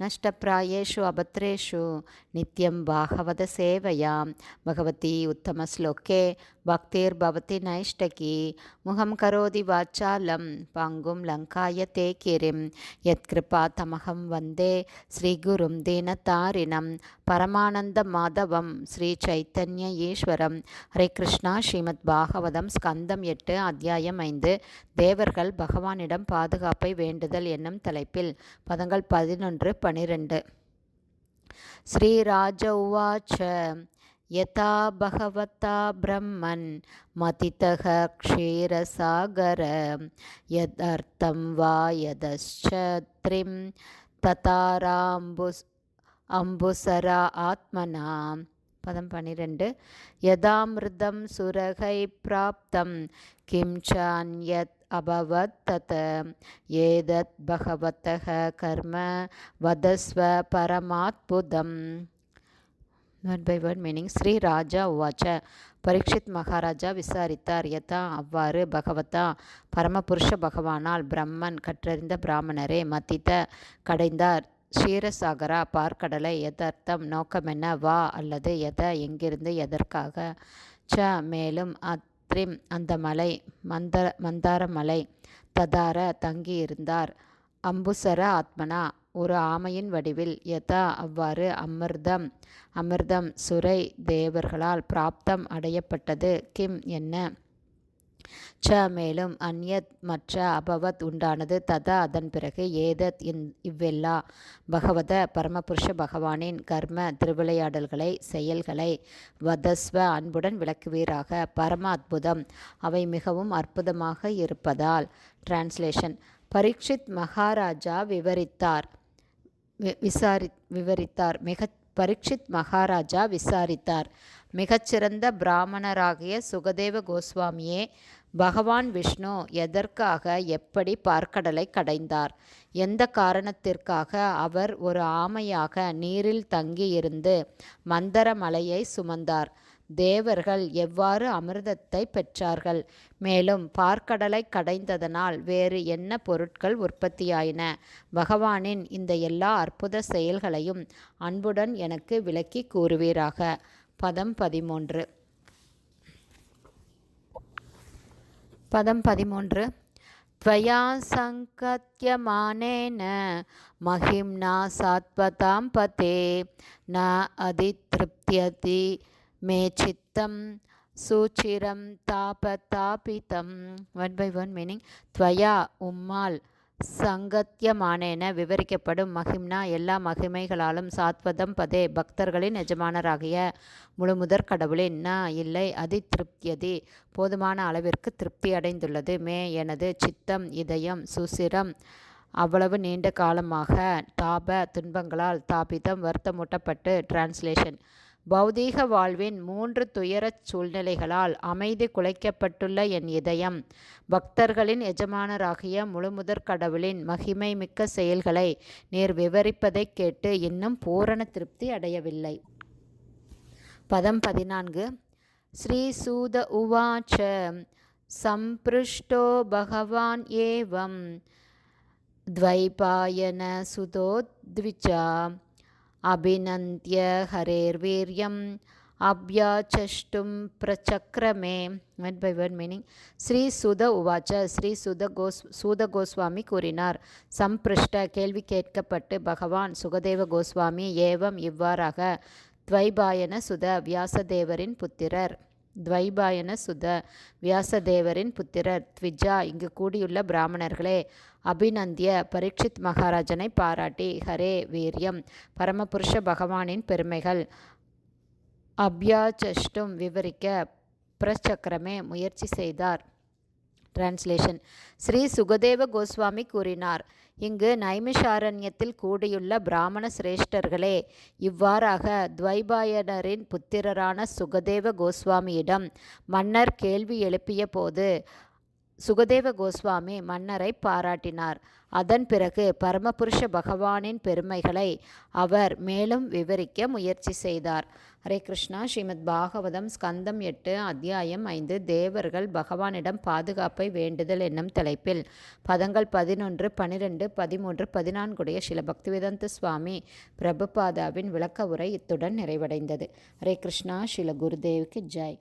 नष्टप्रायेषु अभद्रेषु नित्यं भागवतसेवयां भगवती उत्तमश्लोके भक्तिर्भवति नैष्टकी मुखं करोति वाचालं पङ्गुं लङ्कायते किरिं यत्कृपातमहं वन्दे श्रीगुरुं दीनतारिणं பரமானந்தமாதவம் ஸ்ரீ சைத்தன்ய ஈஸ்வரம் ஹரே கிருஷ்ணா ஸ்ரீமத் பாகவதம் ஸ்கந்தம் எட்டு அத்தியாயம் ஐந்து தேவர்கள் பகவானிடம் பாதுகாப்பை வேண்டுதல் என்னும் தலைப்பில் பதங்கள் பதினொன்று பனிரெண்டு. ஸ்ரீராஜ உவாச்ச யதா பகவதா பிரம்மன் மதித்தக க்ஷீரசாகர யதர்த்தம் வா யதச்சத்ரிம் ததாராம்புஸ் அம்புசரா ஆத்மனா. பதம் பனிரெண்டு. யதாமிருதம் சுரகை பிராப்தம் கிம் சான்யத் அபவத் தத ஏதத் பகவத்தக கர்ம வதஸ்வ பரமாத்புதம் word by word meaning Shri ராஜா உவாச்ச. பரீட்சித் மகாராஜா விசாரித்தார் யதா அவ்வாறு பகவதா? பரமபுருஷ பகவானால் பிரம்மன் கற்றறிந்த பிராமணரே மதித்த கடைந்தார். ஷீரசாகரா பார்க்கடலை எதர்த்தம் நோக்கமென்ன வா அல்லது எத? எங்கிருந்து? எதற்காக? ச மேலும் அத்ரிம் அந்த மலை மந்த மந்தார மலை ததார தங்கியிருந்தார். அம்புசர ஆத்மனா ஒரு ஆமையின் வடிவில் யதா அவ்வாறு அமிர்தம் அமிர்தம் சுரை தேவர்களால் பிராப்தம் அடையப்பட்டது. கிம் என்ன? ச மேலும் அந்யத் மற்ற அபவத் உண்டானது ததா அதன் பிறகு ஏதத் இந் இவ்வெல்லா. பகவத பரமபுருஷ பகவானின் கர்ம திருவிளையாடல்களை செயல்களை வதஸ்வ அன்புடன் விளக்குவீராக. பரம அற்புதம் அவை மிகவும் அற்புதமாக இருப்பதால். டிரான்ஸ்லேஷன் பரீட்சித் மகாராஜா விவரித்தார். விசாரி விவரித்தார். மிக பரீட்சித் மகாராஜா விசாரித்தார். மிகச்சிறந்த பிராமணராகிய சுகதேவ கோஸ்வாமியே பகவான் விஷ்ணு எதற்காக எப்படி பார்க்கடலை கடைந்தார்? எந்த காரணத்திற்காக அவர் ஒரு ஆமையாக நீரில் தங்கியிருந்து மந்தர மலையை சுமந்தார்? தேவர்கள் எவ்வாறு அமிர்தத்தை பெற்றார்கள் மேலும் பார்க்கடலை கடைந்ததனால் வேறு என்ன பொருட்கள் உற்பத்தியாயின பகவானின் இந்த எல்லா அற்புத செயல்களையும் அன்புடன் எனக்கு விளக்கி கூறுவீராக பதம் பதிமூன்று பதம் பதிமூன்று त्वया सङ्कत्यमानेन महिम्ना सात्वतां पते न अधितृप्यति மே சித்தம் சூச்சிரம் தாப தாபிதம் ஒன் பை ஒன் மீனிங் துவயா உம்மால் சங்கத்தியமானேன விவரிக்கப்படும் மகிம்னா எல்லா மகிமைகளாலும் சாத்வதம் பதே பக்தர்களின் எஜமானராகிய முழுமுதற் கடவுளே நா இல்லை அதி திருப்தியதி போதுமான அளவிற்கு திருப்தி அடைந்துள்ளது. மே எனது சித்தம் இதயம் சுசிரம் அவ்வளவு நீண்ட காலமாக தாப துன்பங்களால் தாபிதம் வருத்தமூட்டப்பட்டு டிரான்ஸ்லேஷன் பௌதீக வாழ்வின் மூன்று துயரச் சூழ்நிலைகளால் அமைதி குலைக்கப்பட்டுள்ள என் இதயம் பக்தர்களின் எஜமானராகிய முழுமுதற் கடவுளின் மகிமை மிக்க செயல்களை நீர் விவரிப்பதைக் கேட்டு இன்னும் பூரண திருப்தி அடையவில்லை பதம் பதினான்கு ஸ்ரீசூத உவாச்ச சம்பிருஷ்டோ பகவான் ஏவம் द्वैपायन सुतोद्विचा अभिनन्द्य हरेर्वीर्यम् அவ்யாச்சஷ்டும் பிரச்சக்ரமே வெட் by word meaning Shri Suta உவாச்ச ஸ்ரீ சுத கோஸ் சூத கோஸ்வாமி கூறினார் சம்பிருஷ்ட கேள்வி கேட்கப்பட்டு பகவான் சுகதேவ கோஸ்வாமி ஏவம் இவ்வாறாக துவைபாயன சுத வியாசதேவரின் புத்திரர் துவைபாயன சுத வியாசதேவரின் புத்திரர் த்விஜா. இங்கு கூடியுள்ள பிராமணர்களே அபிநந்திய பரீட்சித் மகாராஜனை பாராட்டி ஹரே வீரியம். பரமபுருஷ பகவானின் பெருமைகள் அபியாச்சஷ்டும் விவரிக்க பிரச்சக்கரமே முயற்சி செய்தார். டிரான்ஸ்லேஷன் ஸ்ரீ சுகதேவ கோஸ்வாமி கூறினார் இங்கு நைமிஷாரண்யத்தில் கூடியுள்ள பிராமண சிரேஷ்டர்களே இவ்வாறாக துவைபாயனரின் புத்திரரான சுகதேவ கோஸ்வாமியிடம் மன்னர் கேள்வி எழுப்பிய போது சுகதேவ கோஸ்வாமி மன்னரை பாராட்டினார். அதன் பிறகு பரமபுருஷ பகவானின் பெருமைகளை அவர் மேலும் விவரிக்க முயற்சி செய்தார். ஹரே கிருஷ்ணா. ஸ்ரீமத் பாகவதம் ஸ்கந்தம் எட்டு அத்தியாயம் ஐந்து தேவர்கள் பகவானிடம் பாதுகாப்பை வேண்டுதல் என்னும் தலைப்பில். பதங்கள் பதினொன்று பனிரெண்டு பதிமூன்று பதினான்குடைய சில பக்திவேதந்த சுவாமி பிரபுபாதாவின் விளக்க உரை இத்துடன் நிறைவடைந்தது. ஹரே கிருஷ்ணா. ஸ்ரீல குருதேவுக்கு ஜெய்.